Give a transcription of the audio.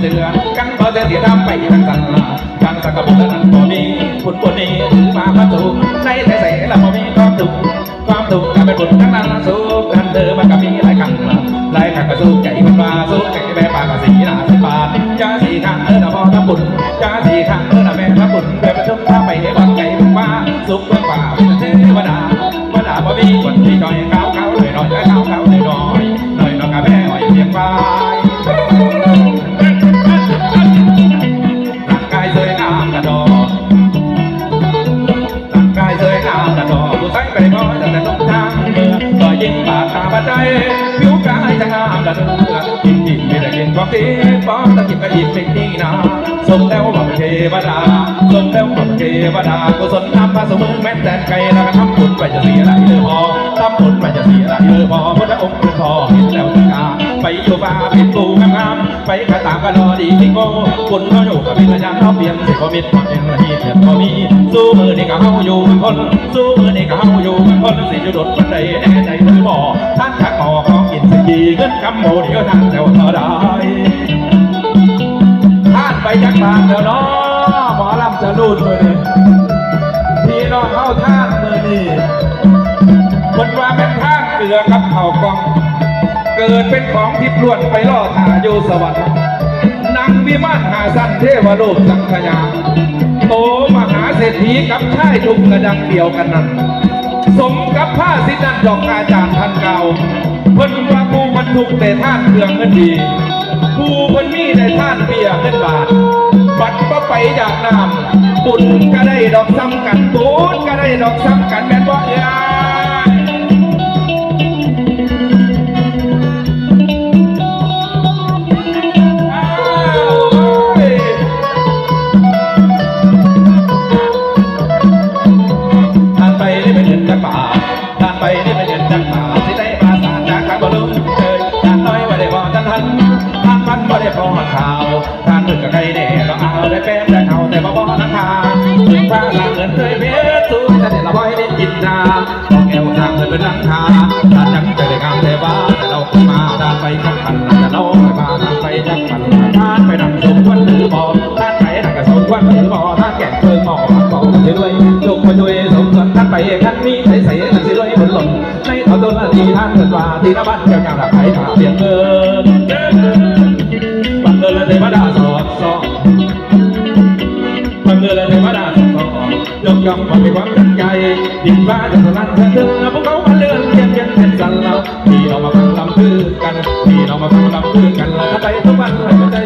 เถื่กันพอจะเดียดำไปทางสันลาทางสักกบุตรนั้นบ่มีบุดป่ญนี้มาพัตุในแต่ใส่ละบ่มีความถูกความถูกกลาเป็นบุญทั้งนั้นสุขทันเธอมันก็มีหลายครั้งหลายครั้งก็สุขใจมันว่าสุขใจแม่ปาก็สีหน้าสีปากจ้าสีทางเออหน้าพอทำบุญจ้าสีทางเออหน้าแม่ทำบุญแบบประชุมถ้าไปให้วัดใจมันว่าสุขเมื่อป่าเป็นเทวดาเวดาบ่มีคนที่จอยเขาเขาเลยหน่อยเขาเขาเลยหน่อยหน่อยน้องกาแม่หน่อยเพียงไป ขาดตาบาดใจผิวกายจะงามระเดือกินอิ่มไม่ได้กินของที่ป้อนตะกินก็อิ่มไม่ดีนะสมแล้วบอกเทวดาสมแล้วบอกเทวดากุศลนำพระสมุนแม้แต่ไกลแล้วก็ทำบุญไปจะเสียไรเลยพอทำบุญไปจะเสียไรเลยพอพระองค์เป็นพอเห็นแล้วตกาไปอยู่ป่าเป็นปูงามๆไปขาตามกันรอดีที่โก้บุญเขาอยู่กับพิญญาเขาเปลี่ยนสิบมิตรมเป็นละทีเพียงพอมีสู้มือในี่ก็เฮาอยู่คนสู้มือในี่ก็เฮาอยู่คนสิจุดดมันได้ ดีเงินคำโมเดียวทางแต่ว่าเท่าใดท่านไปจักบานแล้วเนาะหมอลำจะรูดมือนี่พี่น้องเข้าท่านมือนี่คนว่าเป็นท่านเกลือกับเข่ากอง เกิดเป็นของทิพล้วนไปล่อถ่าอยู่สวรรค์นางวิมานหาสันเทวโลกสังขยาโตมหาเศรษฐีกับชายทุกกระดังเดียวกันนั้น สมกับผ้าสินันดอกอาจารย์ท่านเก่าเพิ่นว่ารู นทุกแต่ท่านเพื่องเงินดีกูเพิ่นมีแต่ท่านเปียเงินบาทบัดก็ไปอยากนำบุญก็ได้ดอกซ้ำกันโตนก็ได้ดอกซ้ำกันแม่นบ่เอ้ยานมันว่าได้พอข่าวทานมึงกับใครแน่ก็เอาได้เป็นได้เขาแต่บ่พอราคาถึงพระลาเงินเคยเพชรสู้จะได้ละบ่อยได้กินนาต้องแอวทางเงินเป็นลังคาทานยังจะได้งามแต่ว่าแต่เราขึ้นมาทานไปจักพันแต่เราไม่มาทานไปจักพันทานไปนำสมควันหรือบ่ทานไปนั่งกับสมควันหรือบ่ทานแก่เพิ่งหม้อเบาจะด้วยจงมาช่วยสมส่วนท่านไปท่านมีใส่ใส่ท่านสิด้วยผลหล่นในตอนต้นนาทีท่านเกิดว่าที่นบ้านเกี่ยวกับหลักไผ่ขาเพียงเงินบั กับความมีความตั้งใจดินฟ้าจะสลัดเธอเธอพวกเขามาเลื่อนเพียงเพียงเป็นสันเราพี่เรามาฟังลำพื้นกันพี่เรามาฟังลำพื้นกันเราไปทุกวันให้ใจ